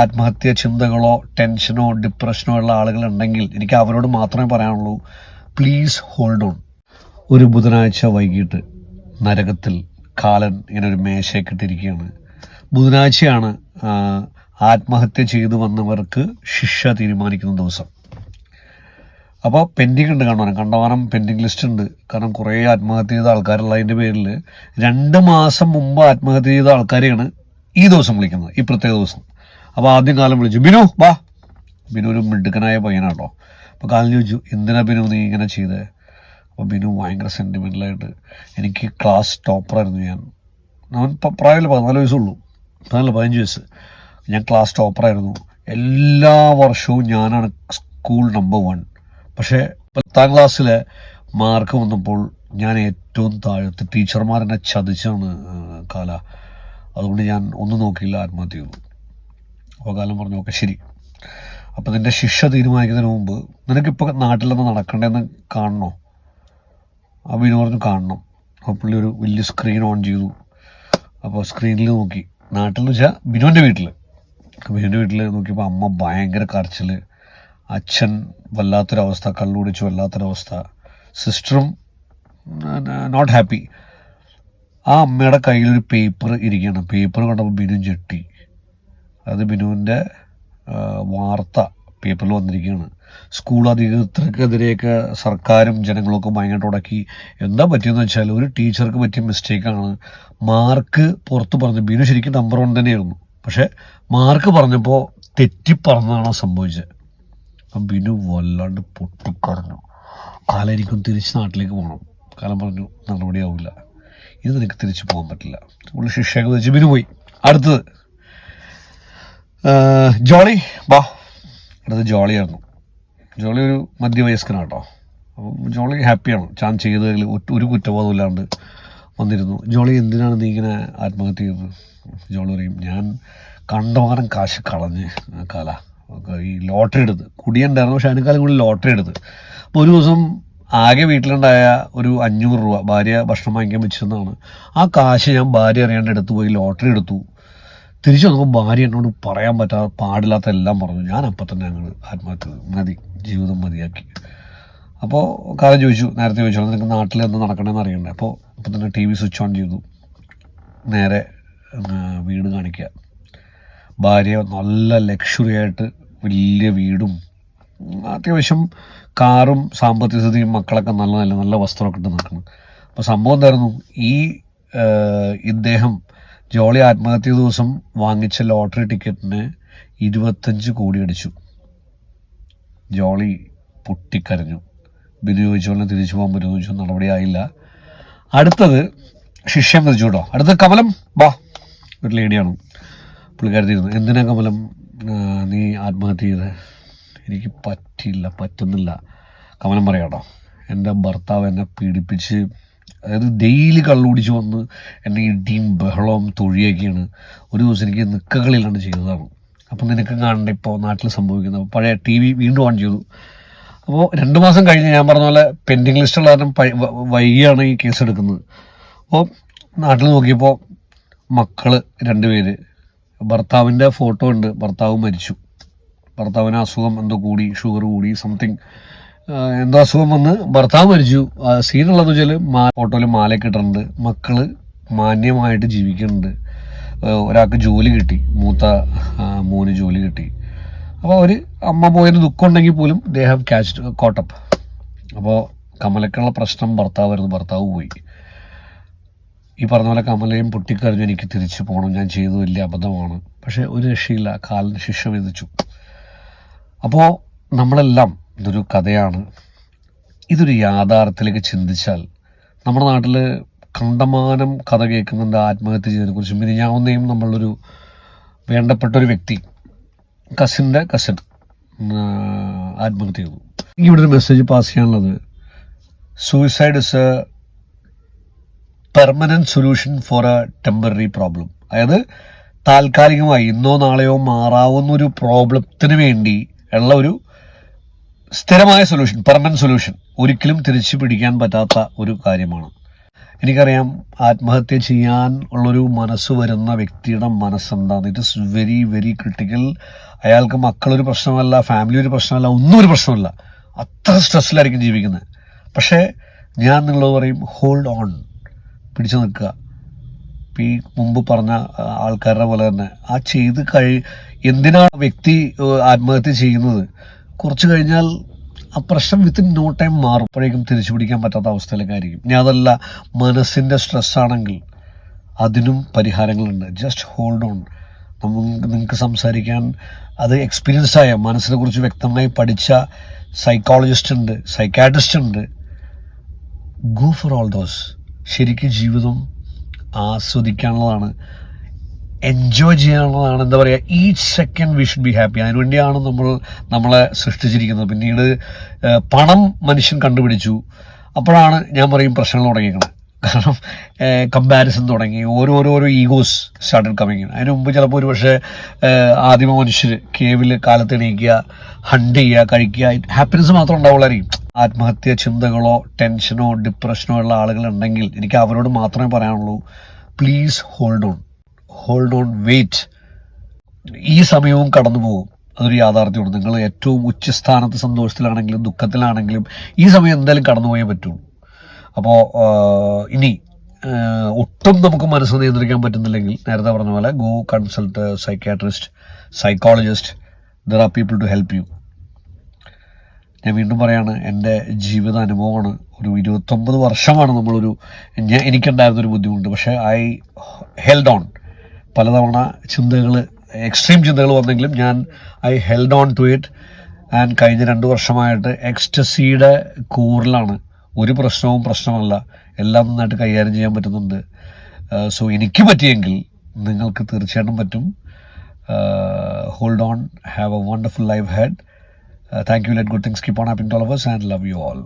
ആത്മഹത്യ ചിന്തകളോ ടെൻഷനോ ഡിപ്രഷനോ ഉള്ള ആളുകൾ ഉണ്ടെങ്കിൽ എനിക്ക് അവരോട് മാത്രമേ പറയാനുള്ളൂ പ്ലീസ് ഹോൾഡ് ഓൺ ഒരു ബുധനാഴ്ച വൈകിട്ട് നരകത്തിൽ കാലൻ ഇങ്ങനെ ഒരു മേശയെ കിട്ടിയിരിക്കുകയാണ് ബുധനാഴ്ചയാണ് ആത്മഹത്യ ചെയ്തു വന്നവർക്ക് ശിക്ഷ തീരുമാനിക്കുന്ന ദിവസം. അപ്പോൾ പെൻഡിങ് ഉണ്ട് കണ്ടവാനം കണ്ടവാനം പെൻഡിങ് ലിസ്റ്റ് ഉണ്ട്. കാരണം കുറേ ആത്മഹത്യ ചെയ്ത ആൾക്കാരുള്ളതിന്റെ പേരിൽ രണ്ട് മാസം മുമ്പ് ആത്മഹത്യ ചെയ്ത ആൾക്കാരെയാണ് ഈ ദിവസം വിളിക്കുന്നത് ഈ പ്രത്യേക ദിവസം. അപ്പോൾ ആദ്യം കാലം വിളിച്ചു. ബിനു വാ. ബിനു ഒരു മിടുക്കനായ പയ്യനാട്ടോ. അപ്പോൾ കാലം ചോദിച്ചു എന്തിനാ ബിനു നീ ഇങ്ങനെ ചെയ്തത് അപ്പോൾ ബിനു ഭയങ്കര സെന്റിമെന്റലായിട്ട് എനിക്ക് ക്ലാസ് ടോപ്പറായിരുന്നു ഞാൻ. അവൻ പ്രായമല്ല പതിനാല് വയസ്സുള്ളൂ. പതിനാല് പതിനഞ്ച് വയസ്സ്. ഞാൻ ക്ലാസ് ടോപ്പറായിരുന്നു എല്ലാ വർഷവും ഞാനാണ് സ്കൂൾ നമ്പർ വൺ പക്ഷേ പത്താം ക്ലാസ്സിലെ മാർക്ക് വന്നപ്പോൾ ഞാൻ ഏറ്റവും താഴത്ത് ടീച്ചർമാരെന്നെ ചതിച്ചാണ് കാല. അതുകൊണ്ട് ഞാൻ ഒന്നും നോക്കിയില്ല ആത്മഹത്യ ചെയ്തു. അപ്പോൾ കാലം പറഞ്ഞു ഓക്കെ ശരി. അപ്പം നിന്റെ ശിക്ഷ തീരുമാനിക്കുന്നതിന് മുമ്പ് നിനക്കിപ്പോൾ നാട്ടിലൊന്ന് നടക്കണ്ടെന്ന് കാണണോ? ബിനു പറഞ്ഞു കാണണം. അപ്പോൾ പുള്ളി ഒരു വലിയ സ്ക്രീൻ ഓൺ ചെയ്തു. അപ്പോൾ സ്ക്രീനിൽ നോക്കി. നാട്ടിൽ വെച്ചാൽ ബിനുവിന്റെ വീട്ടിൽ ബിനുവിന്റെ വീട്ടിൽ നോക്കിയപ്പോൾ അമ്മ ഭയങ്കര കരച്ചിൽ അച്ഛൻ വല്ലാത്തൊരവസ്ഥ കള്ളു കുടിച്ചു വല്ലാത്തൊരവസ്ഥ. സിസ്റ്ററും നോട്ട് ഹാപ്പി ആ അമ്മയുടെ കയ്യിലൊരു പേപ്പർ ഇരിക്കുകയാണ്. പേപ്പർ കണ്ടപ്പോൾ ബിനു ഞെട്ടി. അത് ബിനുവിന്റെ വാർത്ത പേപ്പറിൽ വന്നിരിക്കുകയാണ്. സ്കൂൾ അധികൃതർക്കെതിരെയൊക്കെ സർക്കാരും ജനങ്ങളൊക്കെ ഭയങ്കര ഉടക്കി. എന്താ പറ്റിയെന്ന് വെച്ചാൽ ഒരു ടീച്ചർക്ക് പറ്റിയ മിസ്റ്റേക്കാണ് മാർക്ക് പുറത്ത് പറഞ്ഞു. ബിനു ശരിക്കും നമ്പർ വൺ തന്നെയായിരുന്നു. പക്ഷെ മാർക്ക് പറഞ്ഞപ്പോൾ തെറ്റി പറഞ്ഞതാണ് സംഭവിച്ചത്. അപ്പം ബിനു വല്ലാണ്ട് പൊട്ടിക്കറഞ്ഞു കാലം എനിക്കും തിരിച്ച് നാട്ടിലേക്ക് പോകണം കാലം പറഞ്ഞു നടപടിയാവില്ല. ഇത് നിനക്ക് തിരിച്ചു പോകാൻ പറ്റില്ല. ഉള്ള ശിക്ഷയൊക്കെ വെച്ച് ബിനു പോയി. അടുത്തത്. ജോളി വാ. അടുത്ത് ജോളിയായിരുന്നു. ജോളി ഒരു മധ്യവയസ്കനാണ് കേട്ടോ അപ്പം ജോളി ഹാപ്പിയാണ്. ചാൻ ചെയ്തതിൽ ഒരു കുറ്റബോധം ഇല്ലാണ്ട് വന്നിരുന്നു. ജോളി എന്തിനാണ് നീ ഇങ്ങനെ ആത്മഹത്യ ചെയ്തത്? ജോളി പറയും ഞാൻ കണ്ടമാനം കാശ് കളഞ്ഞ് കല. ഈ ലോട്ടറി എടുത്ത്. കുടിയുണ്ടായിരുന്നു പക്ഷെ അതിനേക്കാളും കൂടി ലോട്ടറി എടുത്ത്. അപ്പോൾ ഒരു ദിവസം ആകെ വീട്ടിലുണ്ടായ ഒരു അഞ്ഞൂറ് രൂപ ഭാര്യ ഭക്ഷണം വാങ്ങിക്കാൻ വെച്ചിരുന്നതാണ്. ആ കാശ് ഞാൻ ഭാര്യ അറിയാണ്ട് എടുത്തു പോയി ലോട്ടറി എടുത്തു. തിരിച്ചു വന്നപ്പോൾ ഭാര്യ എന്നോട് പറയാൻ പറ്റാതെ പാടില്ലാത്ത എല്ലാം പറഞ്ഞു. ഞാൻ അപ്പം തന്നെ ഞങ്ങൾ ആത്മഹത്യ മതി ജീവിതം മതിയാക്കി. അപ്പോൾ കാര്യം ചോദിച്ചു നേരത്തെ ചോദിച്ചു നിനക്ക് നാട്ടിൽ എന്ത് നടക്കണമെന്ന് അറിയണ്ടേ? അപ്പോൾ അപ്പം തന്നെ ടി വി സ്വിച്ച് ഓൺ ചെയ്തു. നേരെ വീട് കാണിക്കുക. ഭാര്യ നല്ല ലക്ഷറി ആയിട്ട് വലിയ വീടും അത്യാവശ്യം കാറും സാമ്പത്തിക സ്ഥിതിയും മക്കളൊക്കെ നല്ല നല്ല നല്ല വസ്ത്രമൊക്കെ ഇട്ട് നിൽക്കണം അപ്പോൾ സംഭവം എന്തായിരുന്നു? ഈ ഇദ്ദേഹം ജോളി ആത്മഹത്യ ദിവസം വാങ്ങിച്ച ലോട്ടറി ടിക്കറ്റിന് ഇരുപത്തഞ്ച് കോടി അടിച്ചു ജോളി പൊട്ടിക്കരഞ്ഞു. ബിനു ചോദിച്ചോളെ തിരിച്ചു പോകാൻ ചോദിച്ചു നടപടിയായില്ല. അടുത്തത് ശിഷ്യം വിധിച്ചു കേട്ടോ. അടുത്ത കമലം. വാ ഒരു ലേഡിയാണ്. പുള്ളിക്കാരത്തിരുന്നു. എന്തിനാ കമലം? നീ ആത്മഹത്യ ചെയ്ത്? എനിക്ക് പറ്റില്ല പറ്റുന്നില്ല. കമലം പറയാം കേട്ടോ. എന്റെ ഭർത്താവ് എന്നെ പീഡിപ്പിച്ച് അതായത് ഡെയിലി കള്ളുപിടിച്ച് വന്ന് എന്റെ ഇടിയും ബഹളവും തൊഴിയൊക്കെയാണ് ഒരു ദിവസം എനിക്ക് നിക്കകളിലാണ് ചെയ്തതാണ്. അപ്പം നിനക്ക് കാണണ്ട ഇപ്പോൾ നാട്ടിൽ സംഭവിക്കുന്നത്. പഴയ ടി വി വീണ്ടും ഓൺ ചെയ്തു. അപ്പോൾ രണ്ട് മാസം കഴിഞ്ഞ് ഞാൻ പറഞ്ഞ പോലെ പെൻഡിങ് ലിസ്റ്റുള്ള കാരണം വൈകിയാണ് ഈ കേസ് എടുക്കുന്നത്. അപ്പോൾ നാട്ടിൽ നോക്കിയപ്പോൾ മക്കൾ രണ്ടുപേര്. ഭർത്താവിന്റെ ഫോട്ടോ ഉണ്ട്. ഭർത്താവ് മരിച്ചു. ഭർത്താവിന് അസുഖം എന്തോ കൂടി ഷുഗർ കൂടി സംതിങ് എന്തോ അസുഖം വന്ന്? ഭർത്താവ് മരിച്ചു. സീനുള്ളതെന്ന് വെച്ചാൽ മാ ഫോട്ടോയിൽ മാലയൊക്കെ ഇട്ടിട്ടുണ്ട്. മക്കൾ മാന്യമായിട്ട് ജീവിക്കുന്നുണ്ട്. ഒരാൾക്ക് ജോലി കിട്ടി. മൂത്ത മോന് ജോലി കിട്ടി. അപ്പോൾ അവർ അമ്മ പോയതിന് ദുഃഖം ഉണ്ടെങ്കിൽ പോലും ദേ ഹാവ് ക്യാച്ച് കോട്ടപ്പ് അപ്പോൾ കമലക്കുള്ള പ്രശ്നം ഭർത്താവ് ഭർത്താവായിരുന്നു. ഭർത്താവ് പോയി. ഈ പറഞ്ഞ പോലെ കമലയും പൊട്ടിക്കറിഞ്ഞു എനിക്ക് തിരിച്ചു പോകണം ഞാൻ ചെയ്തു വലിയ അബദ്ധമാണ്. പക്ഷേ ഒരു രക്ഷയില്ല. കാലിന് ശിക്ഷ വിധിച്ചു. അപ്പോൾ നമ്മളെല്ലാം ഇതൊരു കഥയാണ്. ഇതൊരു യാഥാർത്ഥ്യത്തിലേക്ക് ചിന്തിച്ചാൽ നമ്മുടെ നാട്ടിൽ കണ്ടമാനം കഥ കേൾക്കുന്നുണ്ട് ആത്മഹത്യ ചെയ്തതിനെക്കുറിച്ചും. പിന്നെ ഞാൻ ഒന്നെയും നമ്മളൊരു വേണ്ടപ്പെട്ട ഒരു വ്യക്തി കസിന്റെ കസിൻ ആത്മഹത്യ ചെയ്തു. എനിക്ക് ഇവിടെ ഒരു മെസ്സേജ് പാസ് ചെയ്യാനുള്ളത് suicide is a permanent solution for a temporary problem അതായത് താൽക്കാലികമായി ഇന്നോ നാളെയോ മാറാവുന്ന ഒരു പ്രോബ്ലത്തിന് വേണ്ടി ഉള്ള ഒരു സ്ഥിരമായ സൊല്യൂഷൻ പെർമനന്റ് സൊല്യൂഷൻ ഒരിക്കലും തിരിച്ചു പിടിക്കാൻ പറ്റാത്ത ഒരു കാര്യമാണ്. എനിക്കറിയാം ആത്മഹത്യ ചെയ്യാൻ ഉള്ളൊരു മനസ്സ് വരുന്ന വ്യക്തിയുടെ മനസ്സെന്താണ്. It is very very critical അയാൾക്ക് മക്കളൊരു പ്രശ്നമല്ല ഫാമിലി ഒരു പ്രശ്നമല്ല ഒന്നും ഒരു പ്രശ്നമല്ല. അത്ര സ്ട്രെസ്സിലായിരിക്കും ജീവിക്കുന്നത്. പക്ഷേ ഞാൻ നിങ്ങളോട് പറയും ഹോൾഡ് ഓൺ പിടിച്ചു നിൽക്കുക. ഈ മുമ്പ് പറഞ്ഞ ആൾക്കാരുടെ പോലെ തന്നെ. ആ ചെയ്ത് കഴി എന്തിനാണ് വ്യക്തി ആത്മഹത്യ ചെയ്യുന്നത്? കുറച്ച് കഴിഞ്ഞാൽ ആ പ്രശ്നം വിത്തിൻ നോ ടൈം മാറും. അപ്പോഴേക്കും തിരിച്ചു പിടിക്കാൻ പറ്റാത്ത അവസ്ഥയിലൊക്കെ ആയിരിക്കും ഇനി അതല്ല മനസ്സിന്റെ സ്ട്രെസ്സാണെങ്കിൽ അതിനും പരിഹാരങ്ങളുണ്ട്. ജസ്റ്റ് ഹോൾഡ് ഓൺ നമുക്ക് നിങ്ങൾക്ക് സംസാരിക്കാൻ അത് എക്സ്പീരിയൻസ് ആയ മനസ്സിനെ കുറിച്ച് വ്യക്തമായി പഠിച്ച സൈക്കോളജിസ്റ്റ് ഉണ്ട് സൈക്കാട്രിസ്റ്റ് ഉണ്ട്. ഗോ ഫോർ ഓൾ ദോസ് ശരിക്കും ജീവിതം ആസ്വദിക്കാനുള്ളതാണ് എൻജോയ് ചെയ്യാനുള്ളതാണ് എന്താ പറയുക each second we should be happy അതിനുവേണ്ടിയാണ് നമ്മൾ നമ്മളെ സൃഷ്ടിച്ചിരിക്കുന്നത്. പിന്നീട് പണം മനുഷ്യൻ കണ്ടുപിടിച്ചു. അപ്പോഴാണ് ഞാൻ പറയും പ്രശ്നങ്ങൾ തുടങ്ങിയിരിക്കുന്നത് കാരണം കമ്പാരിസൺ തുടങ്ങി. ഓരോരോരോ ഈഗോസ് സ്റ്റാർട്ടഡ് കമ്മിങ് അതിന് മുമ്പ് ചിലപ്പോൾ ഒരു പക്ഷേ ആദിമ മനുഷ്യർ കേവിൽ കാലത്ത് എണീക്കുക ഹണ്ട് ചെയ്യുക കഴിക്കുക ഹാപ്പിനെസ് മാത്രം ഉണ്ടാവുള്ളായിരിക്കും. ആത്മഹത്യ ചിന്തകളോ ടെൻഷനോ ഡിപ്രഷനോ ഉള്ള ആളുകൾ ഉണ്ടെങ്കിൽ എനിക്ക് അവരോട് മാത്രമേ പറയാനുള്ളൂ please hold on hold on wait ഈ സമയവും കടന്നു പോകും. അതൊരു യാഥാർത്ഥ്യമാണ്. നിങ്ങൾ ഏറ്റവും ഉച്ചസ്ഥാനത്ത് സന്തോഷത്തിലാണെങ്കിലും ദുഃഖത്തിലാണെങ്കിലും ഈ സമയം എന്തായാലും കടന്നു പോയേ പറ്റുള്ളൂ. അപ്പോൾ ഇനി ഒട്ടും നമുക്ക് മനസ്സ് നിയന്ത്രിക്കാൻ പറ്റുന്നില്ലെങ്കിൽ നേരത്തെ പറഞ്ഞ പോലെ go consult psychiatrist psychologist there are people to help you ഞാൻ വീണ്ടും പറയാണ് എന്റെ ജീവിത അനുഭവമാണ് ഒരു ഇരുപത്തൊമ്പത് വർഷമാണ് നമ്മളൊരു എനിക്കുണ്ടായിരുന്നൊരു ബുദ്ധിമുട്ട്. പക്ഷേ ഐ ഹെൽഡ് ഓൺ പലതവണ ചിന്തകൾ എക്സ്ട്രീം ചിന്തകൾ വന്നെങ്കിലും ഞാൻ I held on to it and കഴിഞ്ഞ രണ്ട് വർഷമായിട്ട് എക്സ്റ്റസിയുടെ കൂറിലാണ്. ഒരു പ്രശ്നവും പ്രശ്നമല്ല. എല്ലാം നന്നായിട്ട് കൈകാര്യം ചെയ്യാൻ പറ്റുന്നുണ്ട്. സോ എനിക്ക് പറ്റിയെങ്കിൽ നിങ്ങൾക്ക് തീർച്ചയായിട്ടും പറ്റും. Hold on have a wonderful life head thank you let good things keep on happening to all love you all